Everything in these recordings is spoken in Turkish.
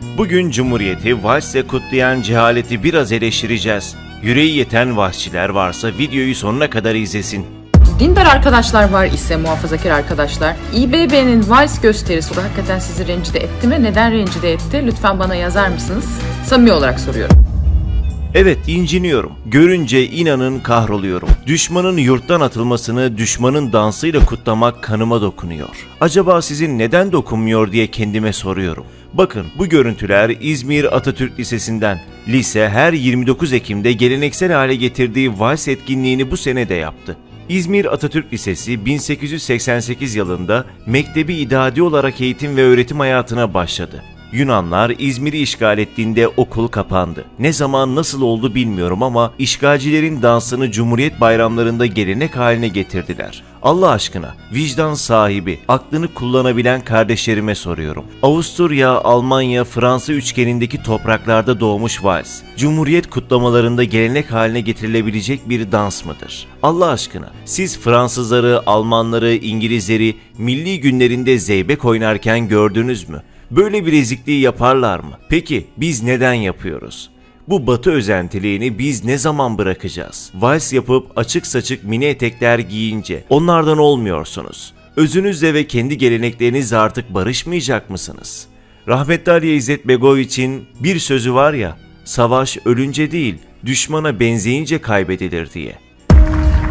Bugün Cumhuriyeti valsle kutlayan cehaleti biraz eleştireceğiz. Yüreği yeten valsçiler varsa videoyu sonuna kadar izlesin. Dindar arkadaşlar var ise muhafazakar arkadaşlar. İBB'nin vals gösterisi hakikaten sizi rencide etti mi? Neden rencide etti? Lütfen bana yazar mısınız? Samimi olarak soruyorum. Evet inciniyorum. Görünce inanın kahroluyorum. Düşmanın yurttan atılmasını düşmanın dansıyla kutlamak kanıma dokunuyor. Acaba sizin neden dokunmuyor diye kendime soruyorum. Bakın bu görüntüler İzmir Atatürk Lisesi'nden. Lise her 29 Ekim'de geleneksel hale getirdiği vals etkinliğini bu sene de yaptı. İzmir Atatürk Lisesi 1888 yılında mektebi idadi olarak eğitim ve öğretim hayatına başladı. Yunanlar İzmir'i işgal ettiğinde okul kapandı. Ne zaman nasıl oldu bilmiyorum ama işgalcilerin dansını Cumhuriyet bayramlarında gelenek haline getirdiler. Allah aşkına vicdan sahibi, aklını kullanabilen kardeşlerime soruyorum. Avusturya, Almanya, Fransa üçgenindeki topraklarda doğmuş vals, Cumhuriyet kutlamalarında gelenek haline getirilebilecek bir dans mıdır? Allah aşkına siz Fransızları, Almanları, İngilizleri milli günlerinde zeybek oynarken gördünüz mü? Böyle bir ezikliği yaparlar mı? Peki biz neden yapıyoruz? Bu batı özentiliğini biz ne zaman bırakacağız? Vals yapıp açık saçık mini etekler giyince onlardan olmuyorsunuz. Özünüzle ve kendi geleneklerinizle artık barışmayacak mısınız? Rahmetli Ali İzzet Begoviç'in bir sözü var ya, savaş ölünce değil, düşmana benzeyince kaybedilir diye.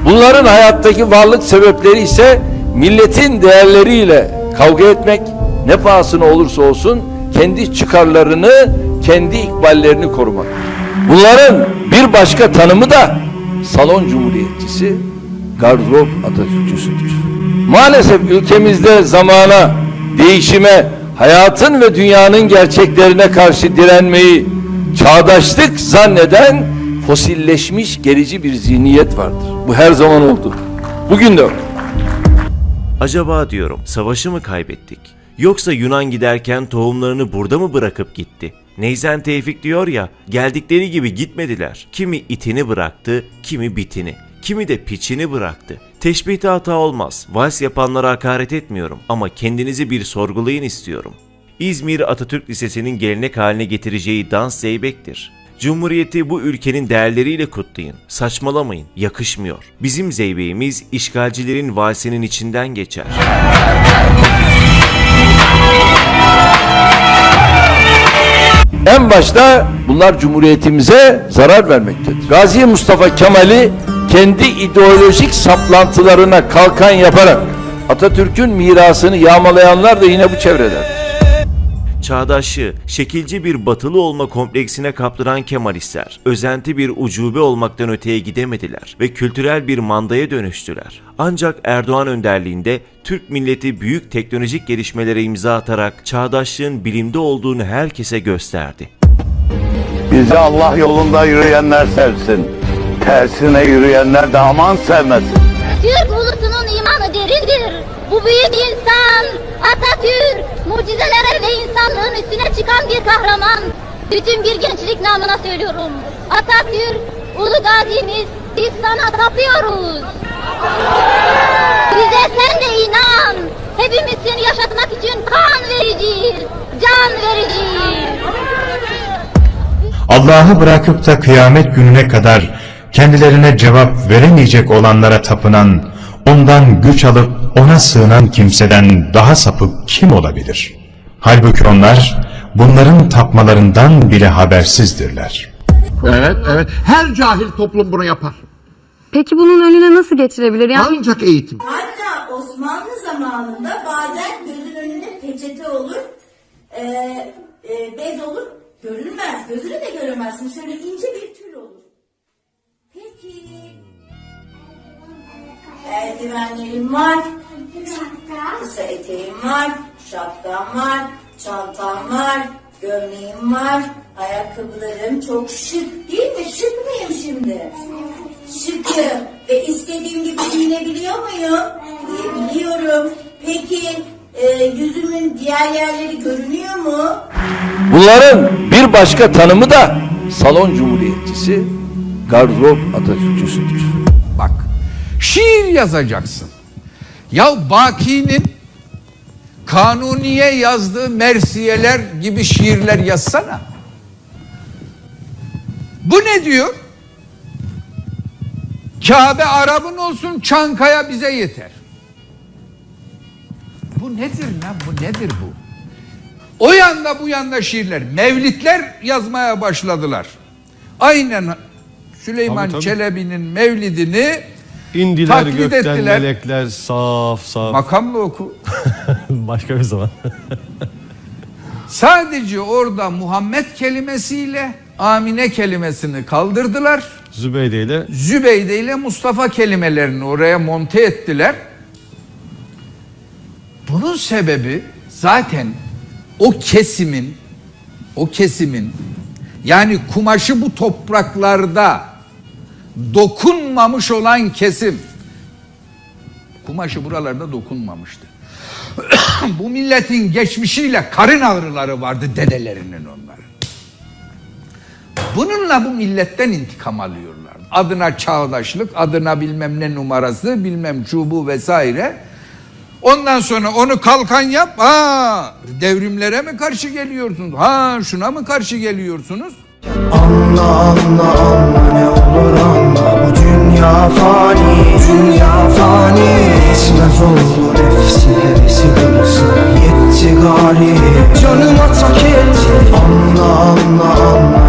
Bunların hayattaki varlık sebepleri ise milletin değerleriyle kavga etmek, ne pahasına olursa olsun kendi çıkarlarını, kendi ikballerini korumak. Bunların bir başka tanımı da salon cumhuriyetçisi, gardırop Atatürkçüsüdür. Maalesef ülkemizde zamana, değişime, hayatın ve dünyanın gerçeklerine karşı direnmeyi çağdaşlık zanneden fosilleşmiş gerici bir zihniyet vardır. Bu her zaman oldu. Bugün de öyle. Acaba diyorum savaşı mı kaybettik? Yoksa Yunan giderken tohumlarını burada mı bırakıp gitti? Neyzen Tevfik diyor ya, geldikleri gibi gitmediler. Kimi itini bıraktı, kimi bitini, kimi de piçini bıraktı. Teşbihte hata olmaz. Vals yapanlara hakaret etmiyorum ama kendinizi bir sorgulayın istiyorum. İzmir Atatürk Lisesi'nin gelenek haline getireceği dans zeybektir. Cumhuriyeti bu ülkenin değerleriyle kutlayın. Saçmalamayın, yakışmıyor. Bizim zeybeğimiz işgalcilerin valsinin içinden geçer. En başta bunlar cumhuriyetimize zarar vermektedir. Gazi Mustafa Kemal'i kendi ideolojik saplantılarına kalkan yaparak Atatürk'ün mirasını yağmalayanlar da yine bu çevreler. Çağdaşı, şekilci bir batılı olma kompleksine kaptıran Kemalistler, özenti bir ucube olmaktan öteye gidemediler ve kültürel bir mandaya dönüştüler. Ancak Erdoğan önderliğinde Türk milleti büyük teknolojik gelişmelere imza atarak çağdaşlığın bilimde olduğunu herkese gösterdi. Bizi Allah yolunda yürüyenler sevsin. Tersine yürüyenler de aman sevmesin. Türk ulusunun imanı derindir. Bu büyük insan Atatürk mucizelere ve insanlığın üstüne çıkan bir kahraman. Bütün bir gençlik namına söylüyorum. Atatürk ulu gazimiz biz sana tapıyoruz. Bize sen de inan. Hepimiz seni yaşatmak için kan vereceğiz. Can vereceğiz. Allah'ı bırakıp da kıyamet gününe kadar kendilerine cevap veremeyecek olanlara tapınan, ondan güç alıp ona sığınan kimseden daha sapık kim olabilir? Halbuki onlar bunların tapmalarından bile habersizdirler. Evet, evet. Her cahil toplum bunu yapar. Peki bunun önüne nasıl geçilebilir? Yani Ancak eğitim. Hatta Osmanlı zamanında bazen gözün önünde peçete olur, e, e, bez olur, görünmez. Gözünü de göremezsin. Şöyle ince bir Eldivenlerim var. Kısa eteğim var. Şapkam var. Çantam var. Gömleğim var. Ayakkabılarım çok şık değil mi? Şık mıyım şimdi? Şıkım. Ve istediğim gibi giyinebiliyor muyum? Giyebiliyorum. Peki e, yüzümün diğer yerleri görünüyor mu? Bunların bir başka tanımı da salon cumhuriyetçisi, gardırop Atatürkçüsüdür. Bak, şiir yazacaksın. Ya Baki'nin Kanuniye yazdığı Mersiyeler gibi şiirler yazsana. Bu ne diyor? Kabe Arap'ın olsun Çankaya bize yeter. Bu nedir lan bu nedir bu? O yanda bu yanda şiirler. Mevlitler yazmaya başladılar. Aynen Süleyman Tabii, tabii. Çelebi'nin mevlidini İndiler Taklit gökten ettiler. melekler saf saf. makamla oku. Başka bir zaman. Sadece orada Muhammed kelimesiyle Amine kelimesini kaldırdılar. Zübeyde ile Zübeyde ile Mustafa kelimelerini oraya monte ettiler. Bunun sebebi zaten o kesimin o kesimin yani kumaşı bu topraklarda dokunmamış olan kesim kumaşı buralarda dokunmamıştı. bu milletin geçmişiyle karın ağrıları vardı dedelerinin onların. Bununla bu milletten intikam alıyorlar. Adına çağdaşlık, adına bilmem ne numarası, bilmem çubuğu vesaire. Ondan sonra onu kalkan yap. Ha, devrimlere mi karşı geliyorsunuz? Ha, şuna mı karşı geliyorsunuz? Anla anla anla ne olur anla. Bu dünya fani Dünya fani. Bitmez oldu nefsi hevesi hırsı Yetti gari. Canıma tak etti. Anla anla anla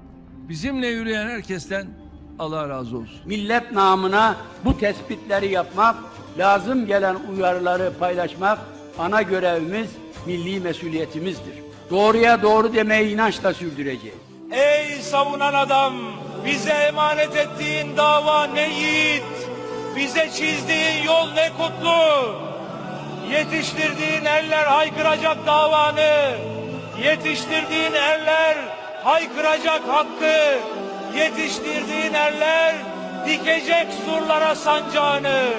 bizimle yürüyen herkesten Allah razı olsun. Millet namına bu tespitleri yapmak, lazım gelen uyarıları paylaşmak ana görevimiz, milli mesuliyetimizdir. Doğruya doğru demeyi inançla sürdüreceğiz. Ey savunan adam, bize emanet ettiğin dava ne yiğit, bize çizdiğin yol ne kutlu. Yetiştirdiğin eller haykıracak davanı, yetiştirdiğin eller haykıracak hakkı, yetiştirdiğin eller dikecek surlara sancağını.